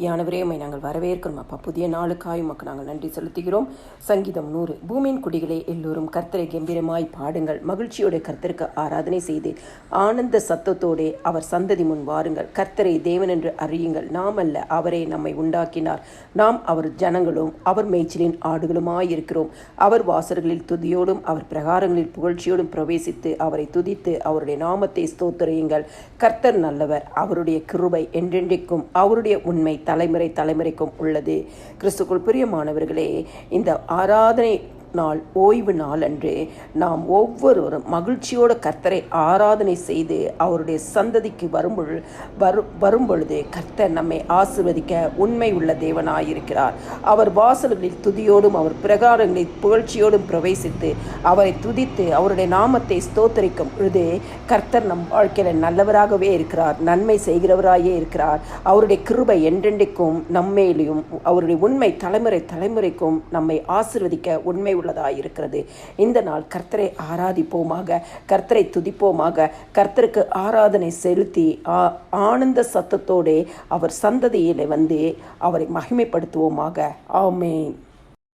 யானவரே உம்மை நாங்கள் வரவேற்கிறோம். அப்பா புதிய நாளுக்காய் உமக்கு நாங்கள் நன்றி செலுத்துகிறோம். சங்கீதம் நூறு. பூமியின் குடிகளே எல்லோரும் கர்த்தரை கம்பீரமாய் பாடுங்கள். மகிழ்ச்சியோட கர்த்தருக்கு ஆராதனை செய்து ஆனந்த சத்தத்தோடே அவர் சந்ததி முன் வாருங்கள். கர்த்தரை தேவன் என்று அறியுங்கள். நாம் அல்ல அவரே நம்மை உண்டாக்கினார். நாம் அவர் ஜனங்களும் அவர் மேய்ச்சலின் ஆடுகளுமாய் இருக்கிறோம். அவர் வாசல்களில் துதியோடும் அவர் பிரகாரங்களில் புகழ்ச்சியோடும் பிரவேசித்து அவரை துதித்து அவருடைய நாமத்தை ஸ்தோத்திரியுங்கள். கர்த்தர் நல்லவர் அவருடைய கிருபை என்றென்றைக்கும் அவருடைய உண்மை தலைமுறை தலைமுறைக்கும் உள்ளது. கிறிஸ்துக்குள் பிரியமானவர்களே இந்த ஆராதனை நாள் ஓய்வு நாள் அன்று நாம் ஒவ்வொருவரும் மகிழ்ச்சியோட கர்த்தரை ஆராதனை செய்து அவருடைய சந்ததிக்கு வரும்பொழு வரு வரும்பொழுது கர்த்தர் நம்மை ஆசிர்வதிக்க உண்மை உள்ள தேவனாயிருக்கிறார். அவர் வாசல்களில் துதியோடும் அவர் பிரகாரங்களில் புகழ்ச்சியோடும் பிரவேசித்து அவரை துதித்து அவருடைய நாமத்தை ஸ்தோத்தரிக்கும் பொழுது கர்த்தர் நம் வாழ்க்கையில் நல்லவராகவே இருக்கிறார் நன்மை செய்கிறவராயே இருக்கிறார். அவருடைய கிருபை என்றென்றைக்கும் நம்மேலையும் அவருடைய உண்மை தலைமுறை தலைமுறைக்கும் நம்மை ஆசிர்வதிக்க உண்மை உள்ளதாக இருக்கிறது இந்த நாள் கர்த்தரை ஆராதிப்போமாக கர்த்தரை துதிப்போமாக கர்த்தருக்கு ஆராதனை செலுத்தி ஆ- ஆனந்த சத்தத்தோடே அவர் சந்ததியிலே வந்து அவரை மகிமைப்படுத்துவோமாக. ஆமேன்.